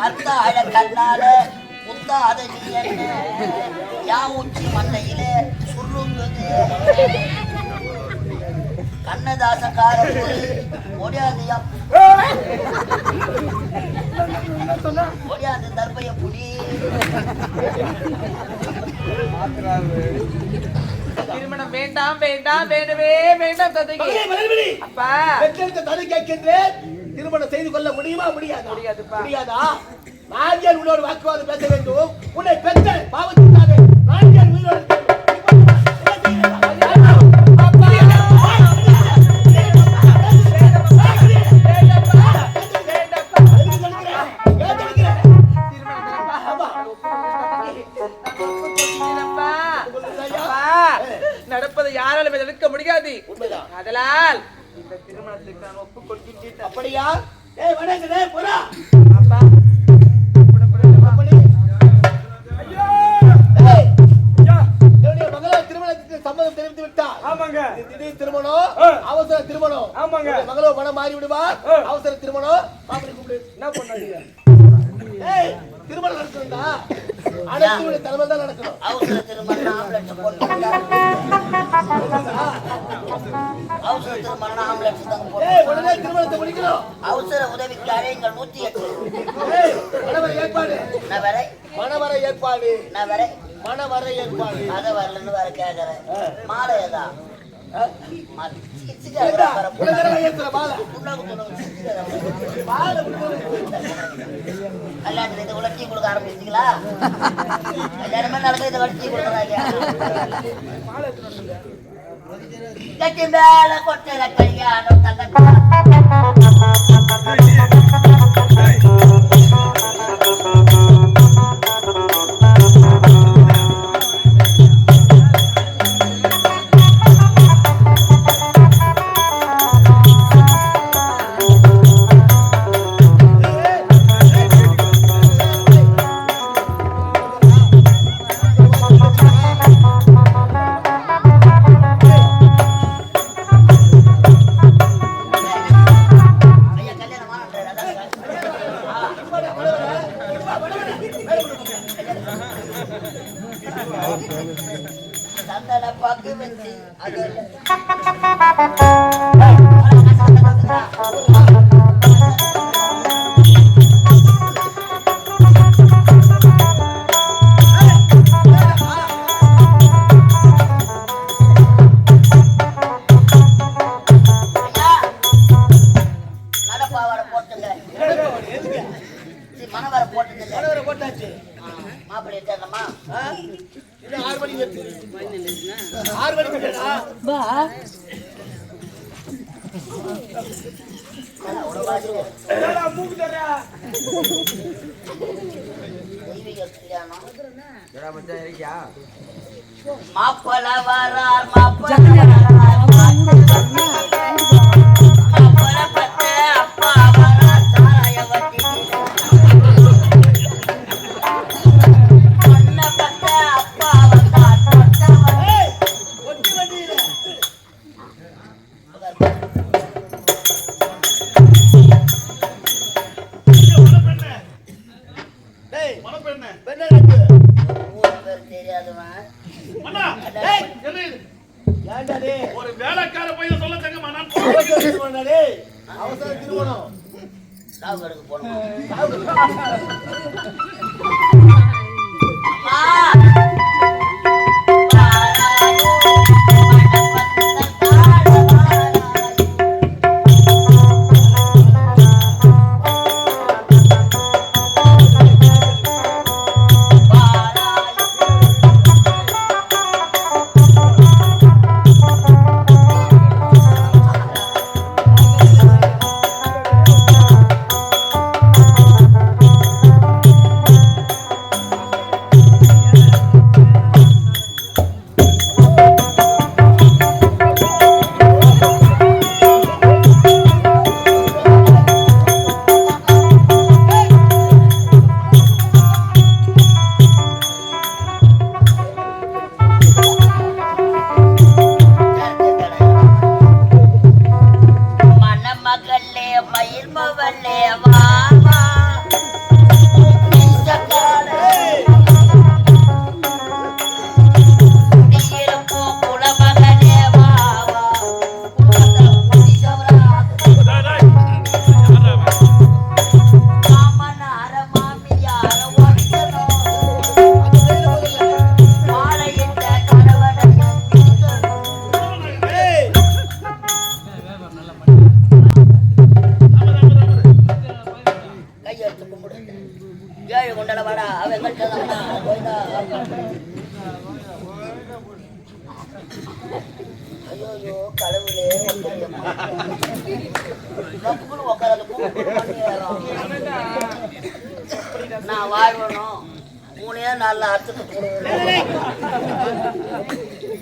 கத்தாழ கண்ணால முத்தாத நீ என்ன? யா உச்சி மண்டையிலே சுருங்குது. கண்ணதாசக்கார ஒடியாதையா ஒடியாத தர்பைய புடி. திருமணம் வேண்டாம் வேண்டாம் வேண்டவே வேண்டாம் மலர்விழி, அப்பா. தனி கேட்கின்றேன். திருமணம் செய்து கொள்ள முடியுமா? முடியாதா. முடியாதா? நான்கியல் உன்னோடு வாக்குவாதம் பேச வேண்டும். உன்னை பெற்ற பாவத்திற்காக அவசர திருமணம் ஆம்புலன்ஸ் உடனே திருமணத்தை முடிக்கணும். அவசர உதவிக்கு அழைங்கள் நூத்தி எட்டு. ஏற்பாடு. நான் வரை மணவர ஏற்பாடு. நான் வரை மணவர ஏற்பாடு. அதை வரலன்னு வேற கேக்குறேன். மாலை. வர விட்டு கல்யாணத்துல உள்ள டீ கொடுக்க ஆரம்பிச்சிங்களா கல்யாணமே நடக்குது இதை டீ கொடுக்கறா இல்லையா? கட்டி மேல கொட்டுற கல்யாணம் தங்க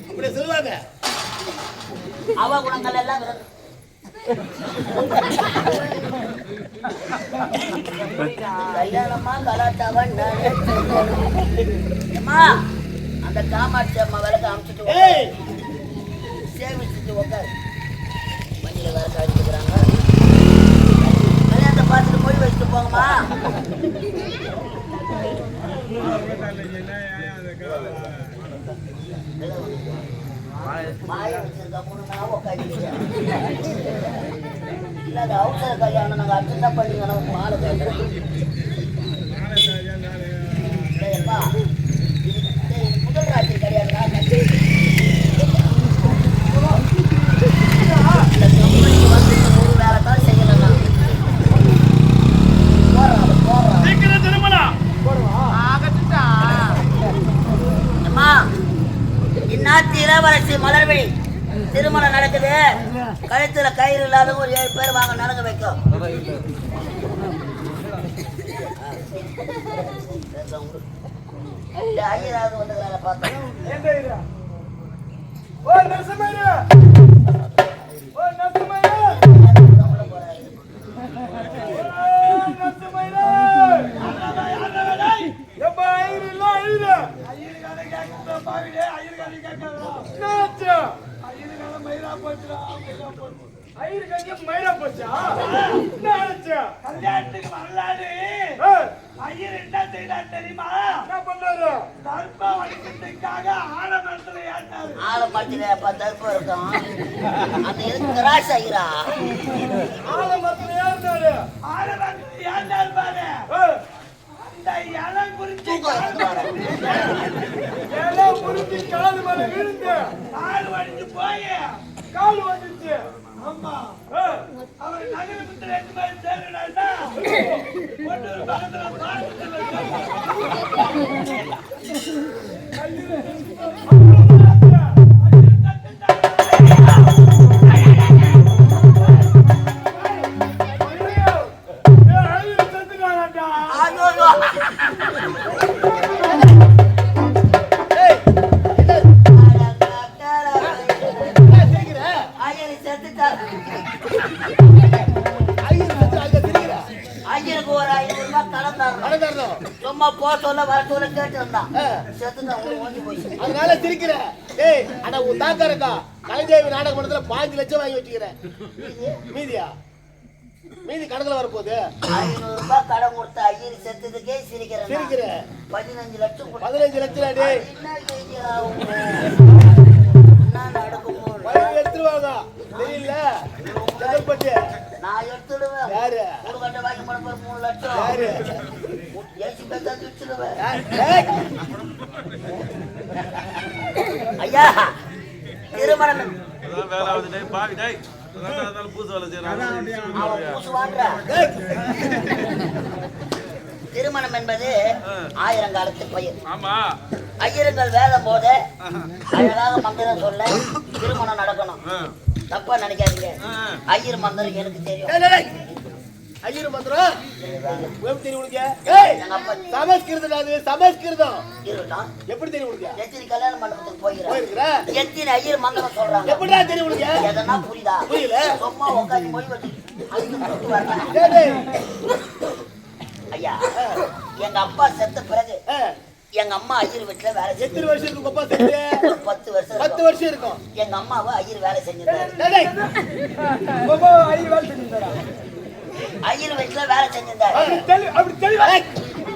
இப்படி சொல்லுவாங்க அவ குணங்கள் எல்லாம். கல்யாணமா கலாட்டாவா அந்த காமாட்சி அம்மா விளக்க அமிச்சிட்டு ஏய் சேமிச்சுட்டு உட்காரு மண்ணில வேற கழிச்சுக்கிறாங்க கல்யாணத்தை பார்த்துட்டு மொழி வச்சுட்டு போங்கம்மா மாய வச்சிருக்க பொண்ணுனா உட்காந்துக்கிறேன் இல்ல அது அவசர கல்யாணம் நாங்க அர்ஜென்டா பண்ணிங்கன்னா மாலை கேட்கறோம் இல்லையப்பா இது இது முதல் ராத்திரி கிடையாதுடா இந்த கம்பெனிக்கு வந்து ஒரு வேலை தான் செய்யலண்ணா போறான் போறான் சீக்கிரம் திரும்பலாம் ஆகட்டும்டா அம்மா இந்நாட்டு இளவரசி மலர்விழி. திருமணம் நடக்குது. கழுத்துல கயிறு இல்லாத ஒரு ஏழு பேர் வாங்க நடங்க வைக்கும். ஐயராவது வந்துக்கிறாங்க பார்த்தோம் என்னாச்சு? ஐயருக்காரே மயிரா போச்சுடா, மயிரா போச்சு. ஐயருக்காரே மயிரா போச்சா? என்ன ஆச்சு? கல்யாணத்துக்கு வரலாறு ஏ, ஐயர் என்ன செய்தார் தெரியுமா என்ன பண்ணாரு? தர்ப்ப வணிகத்துக்காக ஆடமரத்துல ஏறினாரு ஆளை பட்டில தற்பம் இருக்கும் அந்த எதுக்கு கிராஸ் ஆகிறா ஆலமரத்துல ஏறினாரு. ஆடமரத்துல ஏறினார் பாரு ஏ, அந்த இடம் குறித்து தூக்கம் முறுக்கி கால் மேல விழுந்து, கால் வடிஞ்சு போய் கால் வந்துச்சு. அம்மா அவர் நகரத்துல ரெண்டு மாதிரி சேர்ந்தாருன்னா ஒன்னொரு பக்கத்துல பாலத்துல மீதியா? மீதி கணக்குல வரப்போகுது. ஐநூறு ரூபாய் கடன் கொடுத்த ஐயர் செத்ததுக்கே சிரிக்கிறேன். சிரிக்கிற பதினஞ்சு லட்சம் கொடுத்தா பதினஞ்சு லட்சம்? என்ன நடக்கும் பயிர் எடுத்துருவாங்க தெரியல. செங்கல்பட்டு. நான் எடுத்துடுவேன் யாரு? மூணு கட்ட வாங்கி போன மூணு லட்சம் யாரு ஏசி பேசா வச்சிடுவேன் ஐயா திருமணம் பாவி டேய். திருமணம் என்பது ஆயிரம் காலத்து பயிர். ஆமா. ஐயருங்கள் வேதம் போத அழகாக மந்திரம் சொல்ல திருமணம் நடக்கணும். தப்பா நினைக்காதீங்க. ஐயர் மந்திரம் எனக்கு தெரியும். ஐயர் மந்திரம் எப்படி தெரியும் உனக்கு? ஏய் எங்க அப்பா சமஸ்கிருதம் அது சமஸ்கிருதம். எப்படி தெரியும் உனக்கு? எத்தனை கல்யாண மண்டபத்துக்கு போகிறேன் போயிருக்கிற? எத்தனை ஐயர் மந்திரம் சொல்றாங்க. எப்படிடா தெரியும் உனக்கு? எதனா புரியுதா? புரியல. சும்மா உட்காந்து டேய். ஐயா எங்க அப்பா செத்த பிறகு எங்க அம்மா ஐயர் வீட்டுல வேலை எத்தனை வருஷம் இருக்கு உங்க அப்பா பத்து வருஷம் பத்து இருக்கும். வருஷம் இருக்கும். எங்க அம்மாவை ஐயர் வேலை செஞ்சிருந்தாரு. ஐயர் வேலை? ஐயர் வீட்டுல வேலை செஞ்சிருந்தாரு. அப்படி தெளிவா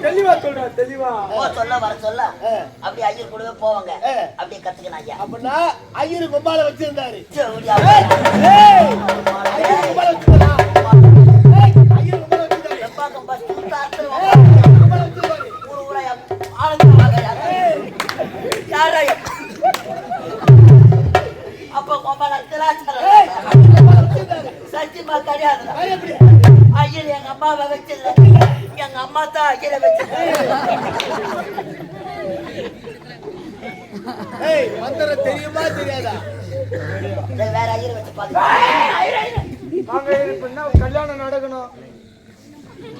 தெளிவா சொல்றா தெளிவா. போ சொல்ல வர சொல்ல. அப்படி ஐயர் கூடவே போவாங்க. அப்படியே கத்துக்கணும் ஐயா. அப்படின்னா ஐயரு கும்பால வச்சிருந்தாரு.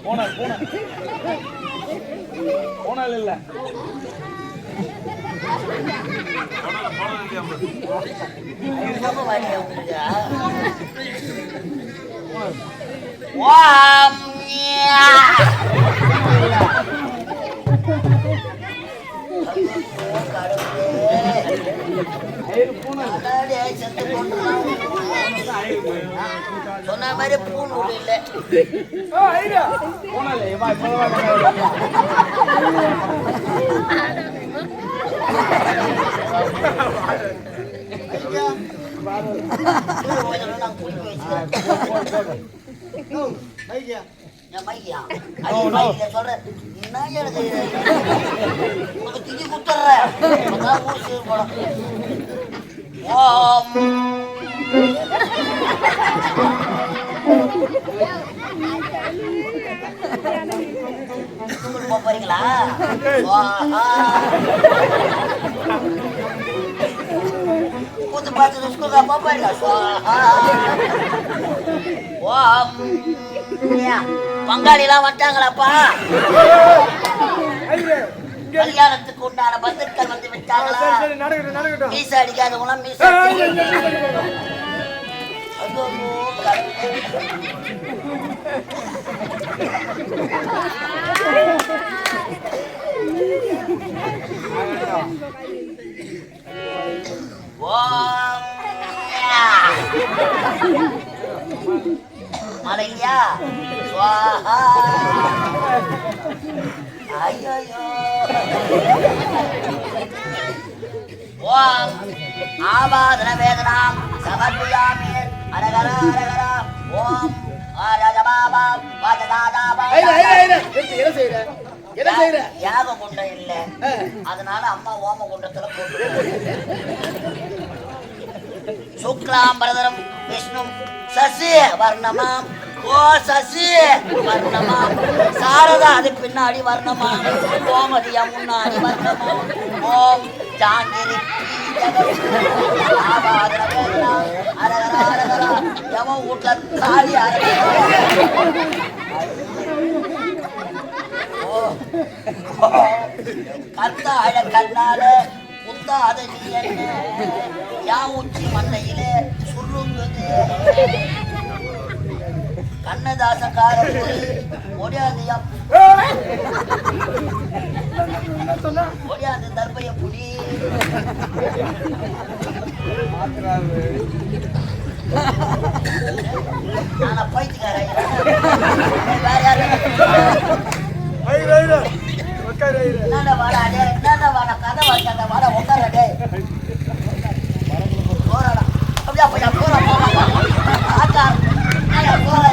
போனால் போனால். போனால் இல்ல. போனால். சொன்ன மாதிரி பூணு இல்லை சொல்றேன் என்ன எனக்கு இது? உனக்கு போறீங்களா? வாஹா. கூத்து பார்த்து ஸ்கூல் போக போறீங்களா பங்காளிலாம் வந்துட்டாங்களாப்பா? கல்யாணத்துக்கு உண்டான பந்துக்கள் வந்து விட்டாங்களா மீச அடிக்காதவங்க மீச. மலையா? சுவாஹா. ஓம். ஆபாதன வேதனாம். சமர்ப்பியாமி. அரகர அரகர ஓம். ஆரஜபாபா வாஜதாதாபா என்ன செய்யற என்ன செய்யற யாக குண்டம் இல்ல. ஆ. அதனால அம்மா ஓம குண்டத்துல போட்டு சுக்லாம் பரதரம் விஷ்ணு சசி வர்ணமாம் ஓ சசி. வர்ணமாம் சாரதா அது பின்னாடி வர்ணமாம் கோமதியா முன்னாடி வர்ணமாம் ஓம் ஜாங்கிரி எவன் வீட்டுல காலி கத்தாழ கண்ணால முத்தாத நீ என்ன யா உச்சி மண்டையிலே சுருங்குது கண்ணதாசக்கார ஒடியாந்தியா ஒடியாந்து தர்பைய புடி. நானா பைத்தியக்காரன். வேற யாரும் என்னடா வாடா டேய் என்னடா வாடா கதை வாடாத வாடா உட்கார டேய். போறடா. அப்படியே போய் போறா போறா போறா?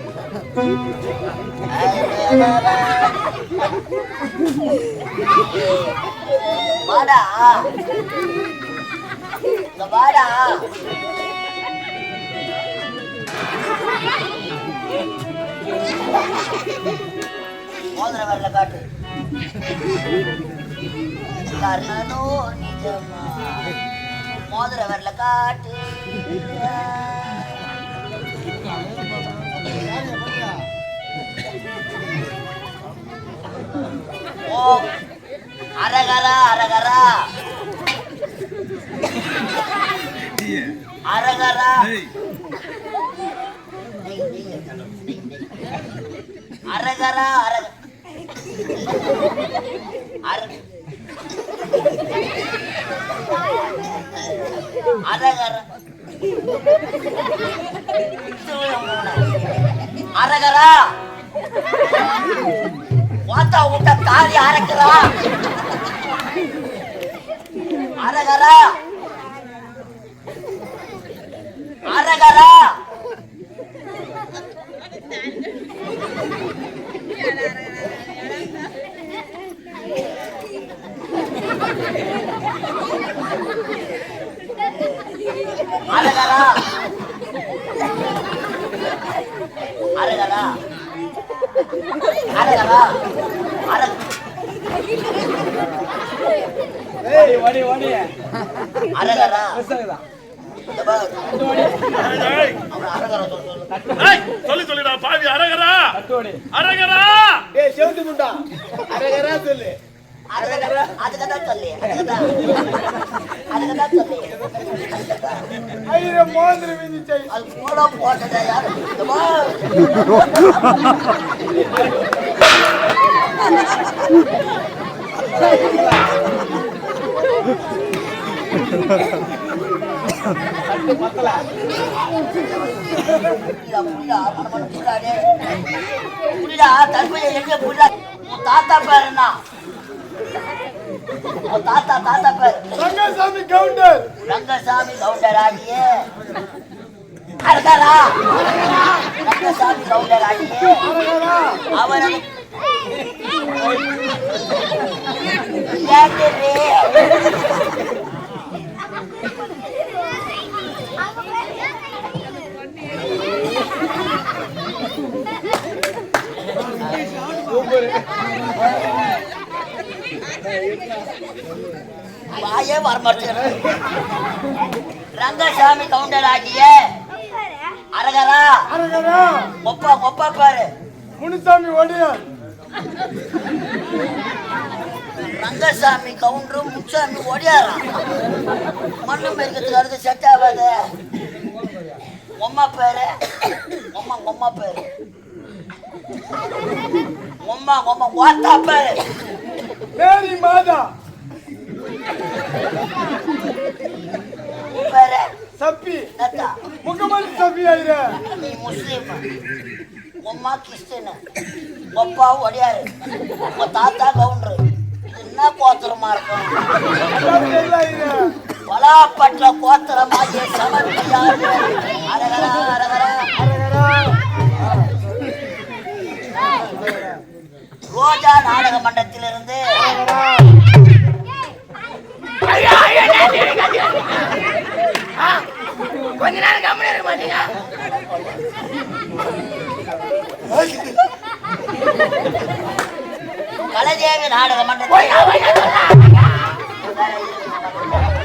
வாடா. வாடா. மோதிர வரல காட்டு. கர்ணனோ நிஜமா. மோதிர வரல காட்டு. ஓ அரகரா அரகரா. அரகரா. அரகரா அரக அர- அரகர. அரகரா. வாத்தா விட்ட தாலி அரைக்கிறா அரகரா. அரகரா அரகரா அரகரா அரக ஏய் ஓடி ஓடி அரகரா பெருசாகுதா இந்த பாரு, ஏய், அவன் அரகரா சொல்லு, சொல்லு. ஏய், சொல்லி சொல்லிடா பாவி அரகரா தட்டு ஓடி அரகரா ஏய் செவுத்து முண்டா அரகரா சொல்லு அரகரா, அதுக்குதான் சொல்லி, அதுக்குதான். சொல்லி. ஐயோ மோந்திர விதிச்சை அது கூட போட்டதா யாரு? இந்த பாரு. தட்டு பத்தல புரியுதா, புரியுதா? தாத்தா தாத்தா பேர். ரங்கசாமி கவுண்டர். ரங்கசாமி கவுண்டராடியே அரகரா. ரங்கசாமி கவுண்டராடியே அவரை கேட்டுரு வாயே வரமாட்டேன் ரங்கசாமி கவுண்டர் ஆகிய அரகரா அரகரா ஒப்பா ஒப்பா பாரு முனுசாமி ஒடியார் ரங்கசாமி கவுண்டரும் முச்சாமி ஓடியாராம் மண்ணு மெருக்கத்துக்கு அதுக்கு செட் ஆகாது உம்மா பேரு உம்மா உம்மா பேரு உம்மா உம்மா ஓத்தா பேரு மேரி மாதா பேரு சப்பி நத்தா முகமது சப்பி ஐயா நீ முஸ்லீம் உம்மா கிறிஸ்டின் ஒப்பா ஒடியாரு உங்க தாத்தா கவுண்டரு என்ன கோத்திரமா இருக்கும் பலாப்பற்ற கோத்திரமாகிய சமர்ப்பியார் அரகரா அரகரா ரோஜா நாடக மன்றத்திலிருந்து கொஞ்ச நேரம் கம்மி இருக்க மாட்டீங்க கலதேவி நாடக மன்றத்தில் ஐயா, ஐயா, இருங்க ராணிப்பேட்டை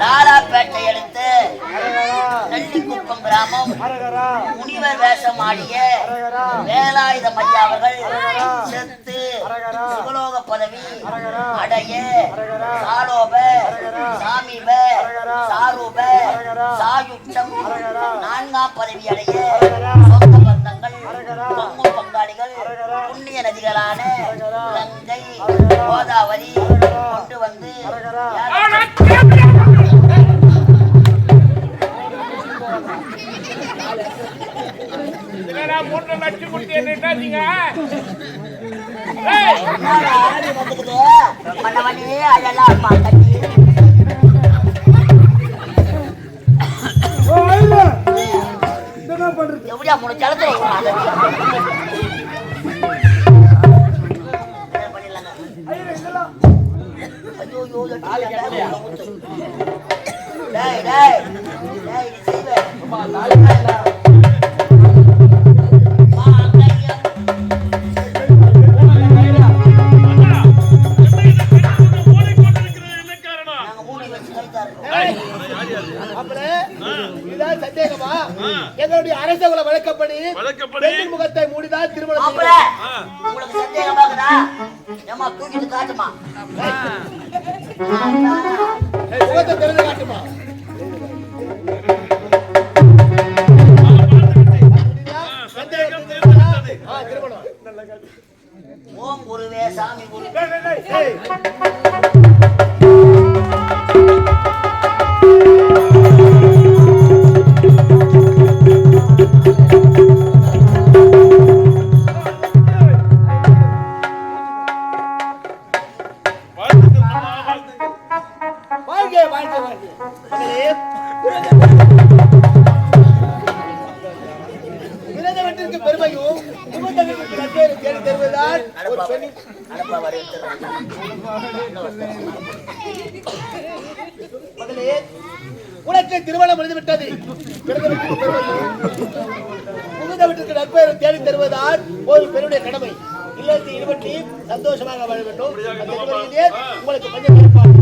லாலாப்பேட்டை அடுத்து நெல்லிக்குப்பம் கிராமம் முனிவர் வேஷம் ஆடிய வேலாயுத அவர்கள் அரகரா. செத்து. சுகலோக பதவி. அடைய. சாலோப. சாமிப. சாரூப. சாயுட்சம். நான்காம் பதவி அடைய. சொந்த பந்தங்கள் அரகரா. புண்ணிய நதிகளான அரகரா. கோதாவரி. கொண்டு வந்து மூன்று லட்சம்? பண்ண வண்டியே அதெல்லாம் அம்மா கட்டி. எப்படியா மூணு ஜலத்துல சந்தேகமா எங்களுடைய அரசகுல வழக்கப்படி பெண்ணின் முகத்தை மூடிதான் திருமணம். உங்களுக்கு சந்தேகமா இருக்குதா? ஏம்மா, தூக்கிட்டு காட்டுமா முகத்தை திறந்து காட்டுமா? வீட்டிற்கு பெருமையும் நற்பெயரும் தேடி ஒரு பெண்ணின் மகளே உனக்கு திருமணம் முடிந்துவிட்டது. பிறந்த புகுந்த வீட்டிற்கு நற்பெயரும் தேடி தருவதால் ஒரு பெண்ணுடைய கடமை. இல்லத்தை ஈடுபட்டு சந்தோஷமாக வாழ வேண்டும். உங்களுக்கு பஞ்சம் ஏற்பாடு.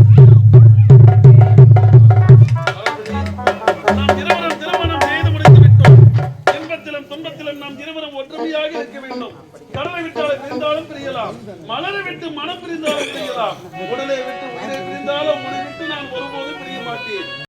பிரிந்தாலும் மலரை விட்டு மனம் பிரிந்தாலும் பிரியலாம் உடலை விட்டு உயிரை பிரிந்தாலும் உன்னை விட்டு நான் ஒருபோதும் பிரிய மாட்டேன்.